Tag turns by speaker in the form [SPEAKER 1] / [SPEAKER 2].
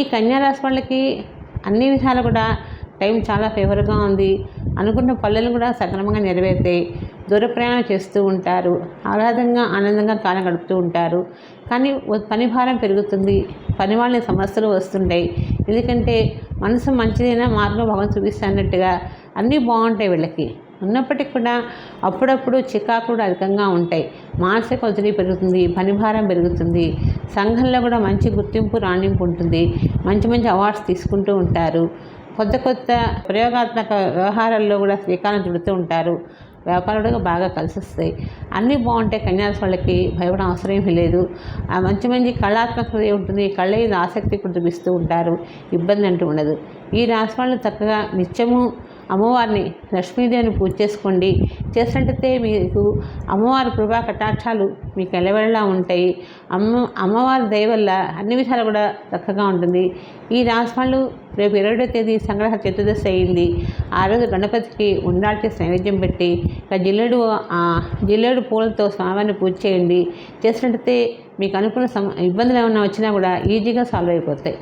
[SPEAKER 1] ఈ కన్యారాశి వాళ్ళకి అన్ని విధాలు కూడా టైం చాలా ఫేవర్గా ఉంది. అనుకున్న పనులను కూడా సక్రమంగా నెరవేరుతాయి దూర ప్రయాణం చేస్తూ ఉంటారు. ఆహ్లాదంగా ఆనందంగా కాలం గడుపుతూ ఉంటారు. కానీ పని భారం పెరుగుతుంది. పని వాళ్ళని సమస్యలు వస్తుంటాయి. ఎందుకంటే మనసు మంచిదైనా మార్గం భగవంతు చూపిస్తున్నట్టుగా అన్నీ బాగుంటాయి వీళ్ళకి. ఉన్నప్పటికీ కూడా అప్పుడప్పుడు చికాకు కూడా అధికంగా ఉంటాయి. మానసిక ఒత్తిడి పెరుగుతుంది పనిభారం పెరుగుతుంది సంఘంలో కూడా మంచి గుర్తింపు రాణింపు ఉంటుంది. మంచి మంచి అవార్డ్స్ తీసుకుంటూ ఉంటారు. కొత్త కొత్త ప్రయోగాత్మక వ్యవహారాల్లో కూడా శ్రీకారం చుడుతూ ఉంటారు. వ్యాపారాలు బాగా కలిసి వస్తాయి అన్నీ బాగుంటాయి. కన్యాస్ వాళ్ళకి భయపడం అవసరం ఏమీ లేదు. ఆ మంచి మంచి కళాత్మకత ఉంటుంది. కళ్ళ మీద ఆసక్తి కూడా చూపిస్తూ ఉంటారు. ఇబ్బంది అంటూ ఉండదు. ఈ రాశి వాళ్ళు చక్కగా నిత్యము అమ్మవారిని లక్ష్మీదేవిని పూజ చేసుకోండి. చేసినట్టయితే మీకు అమ్మవారి కృపా కటాక్షాలు మీకు ఎలవెళ్ళలా ఉంటాయి. అమ్మ అమ్మవారి దయ వల్ల అన్ని విధాలు కూడా చక్కగా ఉంటుంది. ఈ రాశి రేపు ఇరవై తేదీ సంగ్రహ చతుర్దశి అయింది. ఆ రోజు గణపతికి ఉండాలి నైవేద్యం పెట్టి ఇక జిల్లేడు జిల్లేడు పూలతో స్వామిని పూజ చేయండి. చేసినట్టయితే మీకు అనుకున్న సమ ఇబ్బందులు ఏమైనా వచ్చినా కూడా ఈజీగా సాల్వ్ అయిపోతాయి.